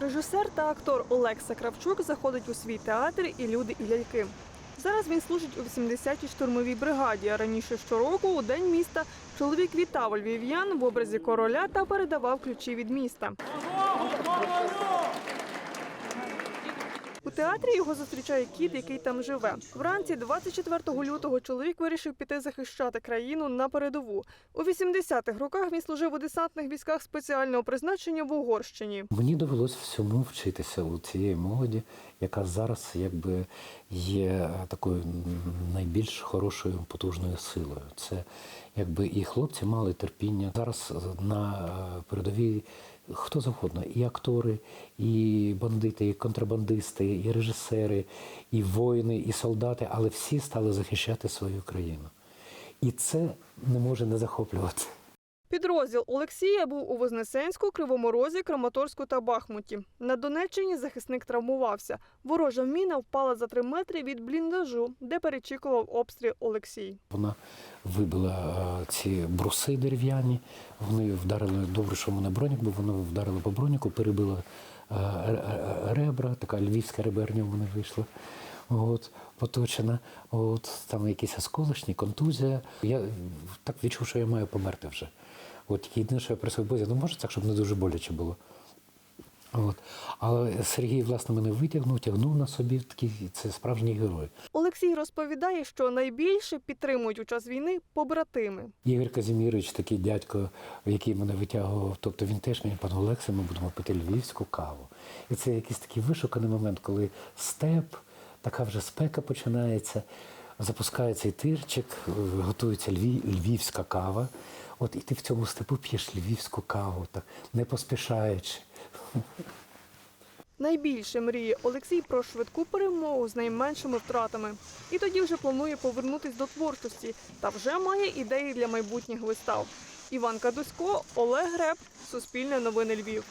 Режисер та актор Олекса Кравчук заходить у свій театр і люди і ляльки. Зараз він служить у 80-й штурмовій бригаді. Раніше щороку у день міста чоловік вітав львів'ян в образі короля та передавав ключі від міста. Театрі його зустрічає кіт, який там живе. Вранці 24 лютого чоловік вирішив піти захищати країну на передову. У 80-х роках він служив у десантних військах спеціального призначення в Угорщині. Мені довелося всьому вчитися у цієї молоді, яка зараз якби є такою найбільш хорошою потужною силою. Це якби і хлопці мали терпіння. Зараз на передовій хто завгодно, і актори, і бандити, і контрабандисти, і режисери, і воїни, і солдати, але всі стали захищати свою країну. І це не може не захоплювати. Підрозділ Олексія був у Вознесенську, Кривому Розі, Краматорську та Бахмуті. На Донеччині захисник травмувався. Ворожа міна впала за три метри від бліндажу, де перечікував обстріл Олексій. Вона вибила е, ці бруси дерев'яні. Вони вдарили добре, що в мене бронік, бо воно вдарило по броніку, перебило е, ре- ре- ребра, така львівська реберня в мене вийшла. От, поточена, от там якісь осколочні, контузія. Я так відчув, що я маю померти вже. От єдине, що я просив Бозі, ну може так, щоб не дуже боляче було. От. Але Сергій, власне, мене витягнув, тягнув на собі такий, це справжній герой. Олексій розповідає, що найбільше підтримують у час війни побратими. Ігор Казімірович, такий дядько, який мене витягував, тобто він теж мені, пане Олексе, ми будемо пити львівську каву. І це якийсь такий вишуканий момент, коли степ, така вже спека починається, запускається тирчик, готується львів, львівська кава. От і ти в цьому степу п'єш львівську каву, так не поспішаючи. Найбільше мріє Олексій про швидку перемогу з найменшими втратами. І тоді вже планує повернутись до творчості та вже має ідеї для майбутніх вистав. Іван Кадусько, Олег Греб, Суспільне новини Львів.